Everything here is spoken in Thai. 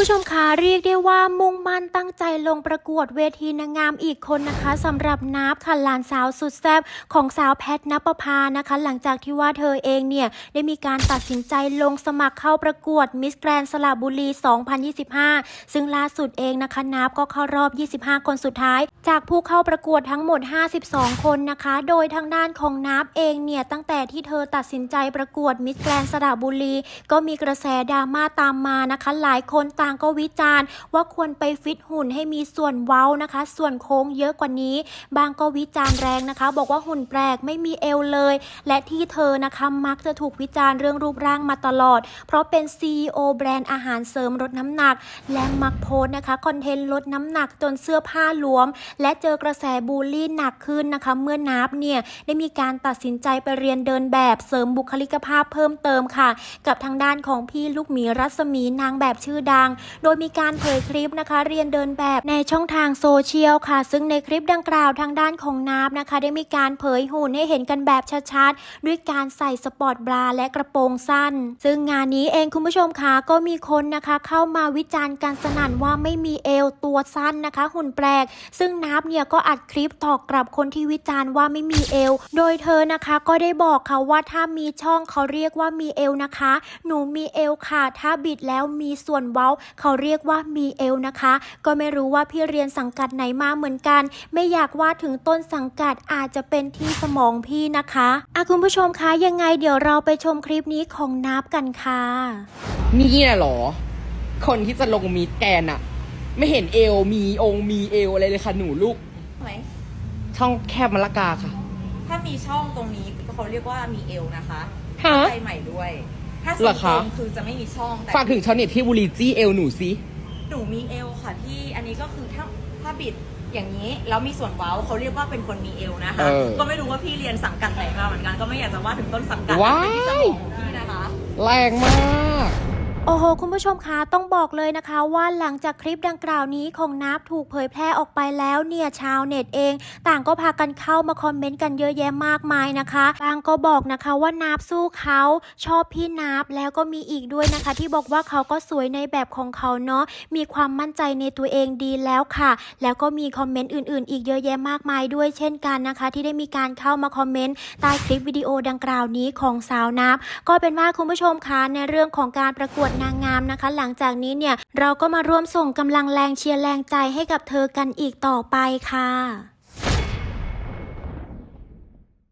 ผู้ชมคะเรียกได้ว่ามุ่งมั่นตั้งใจลงประกวดเวทีนางงามอีกคนนะคะสำหรับนับค่ะหลานสาวสุดแซ่บของสาวแพทนปภานะคะ หลังจากที่ว่าเธอเองเนี่ยได้มีการตัดสินใจลงสมัครเข้าประกวดมิสแกรนสระบุรี 2025 ซึ่งล่าสุดเองนะคะนับก็เข้ารอบ 25 คนสุดท้าย จากผู้เข้าประกวดทั้งหมด 52 คนนะคะ โดยทางด้านของนับเองเนี่ยตั้งแต่ที่เธอตัดสินใจประกวดมิสแกรนสระบุรี ก็มีกระแสดราม่าตามมานะคะหลายคนต่าางก็วิจารณ์ ว่าควรไปฟิตหุ่นให้มีส่วนเว้านะคะ ส่วนโค้งเยอะกว่านี้ บางก็วิจารณ์แรงนะคะ บอกว่าหุ่นแปลกไม่มีเอวเลย และที่เธอนะคะมักจะถูกวิจารณ์เรื่องรูปร่างมาตลอด เพราะเป็น CEO แบรนด์อาหารเสริมลดน้ำหนัก และมักโพสนะคะคอนเทนต์ลดน้ำหนักจนเสื้อผ้าหลวม และเจอกระแสบูลลี่หนักขึ้นนะคะ เมื่อนับเนี่ยได้มีการตัดสินใจไปเรียนเดินแบบเสริมบุคลิกภาพเพิ่มเติมค่ะ กับทางด้านของพี่ลูกหมีรัศมีนางแบบชื่อดังโดยมีการเผยคลิปนะคะ เรียนเดินแบบในช่องทางโซเชียลค่ะ ซึ่งในคลิปดังกล่าวทางด้านของนับนะคะ ได้มีการเผยหุ่นให้เห็นกันแบบชัดๆ ด้วยการใส่สปอร์ตบราและกระโปรงสั้น ซึ่งงานนี้เองคุณผู้ชมคะก็มีคนนะคะ เข้ามาวิจารณ์กันสนั่นว่าไม่มีเอวตัวสั้นนะคะ หุ่นแปลก ซึ่งนับเนี่ยก็อัดคลิปตอบกลับคนที่วิจารณ์ว่าไม่มีเอว โดยเธอนะคะก็ได้บอกค่ะว่าถ้ามีช่องเขาเรียกว่ามีเอวนะคะ หนูมีเอวค่ะ ถ้าบิดแล้วมีส่วนเว้าเขาเรียกว่ามีเอวนะคะ ก็ไม่รู้ว่าพี่เรียนสังกัดไหนมาเหมือนกัน ไม่อยากว่าถึงต้นสังกัดอาจจะเป็นที่สมองพี่นะคะอะคุณผู้ชมคะยังไงเดี๋ยวเราไปชมคลิปนี้ของนับกันค่ะนี่น่ะเหรอ คนที่จะลงมีดแกนอะไม่เห็นเอวมีองค์มีเอวอะไรเลยค่ะหนูลูกไหมช่องแคบมะละกาค่ะ ถ้ามีช่องตรงนี้เขาเรียกว่ามีเอวนะคะฮะใจใหม่ด้วย ถ้าเหรสูองคะตรงคือจะไม่มีช่องแต่ฝากถึงชาวเน็ตที่บุรีจี้เอวหนูสิ หนูมีเอวค่ะที่อันนี้ก็คือถ้าถ้าบิดอย่างนี้แล้วมีส่วนเว้าเขาเรียกว่าเป็นคนมีเอวนะคะ เออก็ไม่รู้ว่าพี่เรียนสังกัดไหนมาเหมือนกันก็ไม่อยากจะว่าถึงต้นสังกัดว้าย เป็นที่สมองของพี่นะคะ แรงมาก โอ้โห คุณผู้ชมคะต้องบอกเลยนะคะว่าหลังจากคลิปดังกล่าวนี้ของนับถูกเผยแพร่ออกไปแล้วเนี่ยชาวเน็ตเอง ต่างก็พากันเข้ามาคอมเมนต์กันเยอะแยะมากมายนะคะบางก็บอกนะคะว่านับสู้เขาชอบพี่นับแล้วก็มีอีกด้วยนะคะ ที่บอกว่าเขาก็สวยในแบบของเขาเนาะมีความมั่นใจในตัวเองดีแล้วค่ะ แล้วก็มีคอมเมนต์อื่นๆ อีกเยอะแยะมากมายด้วยเช่นกันนะคะ ที่ได้มีการเข้ามาคอมเมนต์ใต้คลิปวิดีโอดังกล่าวนี้ของสาวนับก็เป็นว่าคุณผู้ชมคะในเรื่องของการประกวดวดนางงามนะคะ หลังจากนี้เนี่ยเราก็มาร่วมส่งกำลังแรงเชียร์แรงใจให้กับเธอกันอีกต่อไปค่ะ